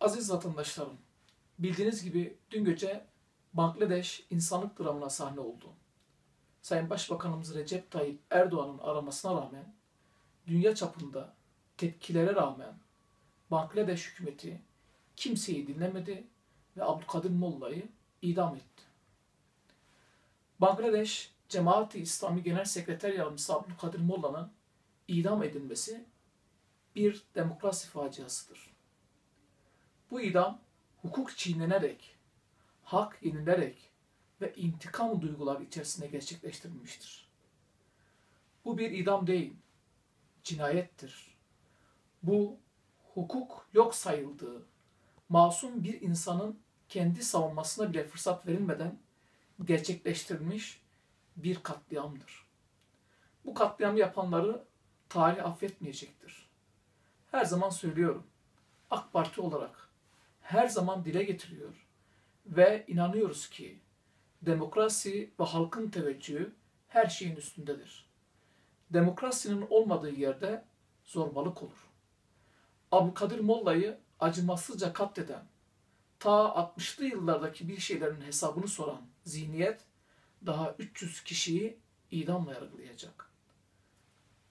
Aziz vatandaşlarım, bildiğiniz gibi dün gece Bangladeş insanlık dramına sahne oldu. Sayın Başbakanımız Recep Tayyip Erdoğan'ın aramasına rağmen, dünya çapında tepkilere rağmen Bangladeş hükümeti kimseyi dinlemedi ve Abdülkadir Molla'yı idam etti. Bangladeş Cemaati İslami Genel Sekreter Yardımcısı Abdülkadir Molla'nın idam edilmesi bir demokrasi faciasıdır. Bu idam hukuk çiğnenerek, hak yenilerek ve intikam duyguları içerisinde gerçekleştirilmiştir. Bu bir idam değil, cinayettir. Bu hukuk yok sayıldığı, masum bir insanın kendi savunmasına bile fırsat verilmeden gerçekleştirilmiş bir katliamdır. Bu katliamı yapanları tarih affetmeyecektir. Her zaman söylüyorum. AK Parti olarak her zaman dile getiriyor ve inanıyoruz ki demokrasi ve halkın teveccühü her şeyin üstündedir. Demokrasinin olmadığı yerde zorbalık olur. Abdülkadir Molla'yı acımasızca katleden, ta 60'lı yıllardaki bir şeylerin hesabını soran zihniyet daha 300 kişiyi idamla yargılayacak.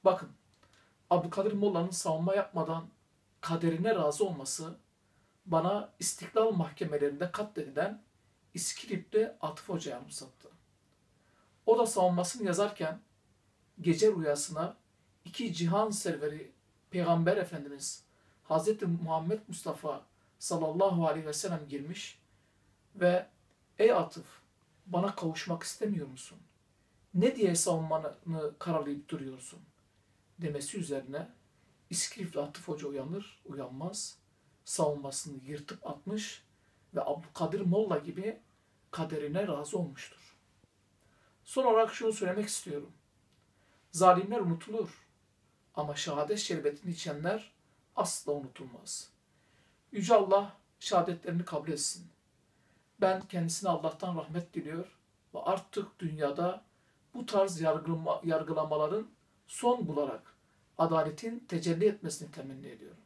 Bakın, Abdülkadir Molla'nın savunma yapmadan kaderine razı olması bana istiklal mahkemelerinde katledilen İskilip'te Atıf Hoca'ya anımsattı. O da savunmasını yazarken gece rüyasına iki cihan serveri Peygamber Efendimiz Hz. Muhammed Mustafa sallallahu aleyhi ve sellem girmiş ve ey Atıf bana kavuşmak istemiyor musun? Ne diye savunmanı karalayıp duruyorsun? Demesi üzerine İskilifli Atıf Hoca uyanır, uyanmaz. Savunmasını yırtıp atmış ve Abdülkadir Molla gibi kaderine razı olmuştur. Son olarak şunu söylemek istiyorum. Zalimler unutulur ama şehadet şerbetini içenler asla unutulmaz. Yüce Allah şehadetlerini kabul etsin. Ben kendisine Allah'tan rahmet diliyor ve artık dünyada bu tarz yargılama, yargılamaların son bularak adaletin tecelli etmesini temenni ediyorum.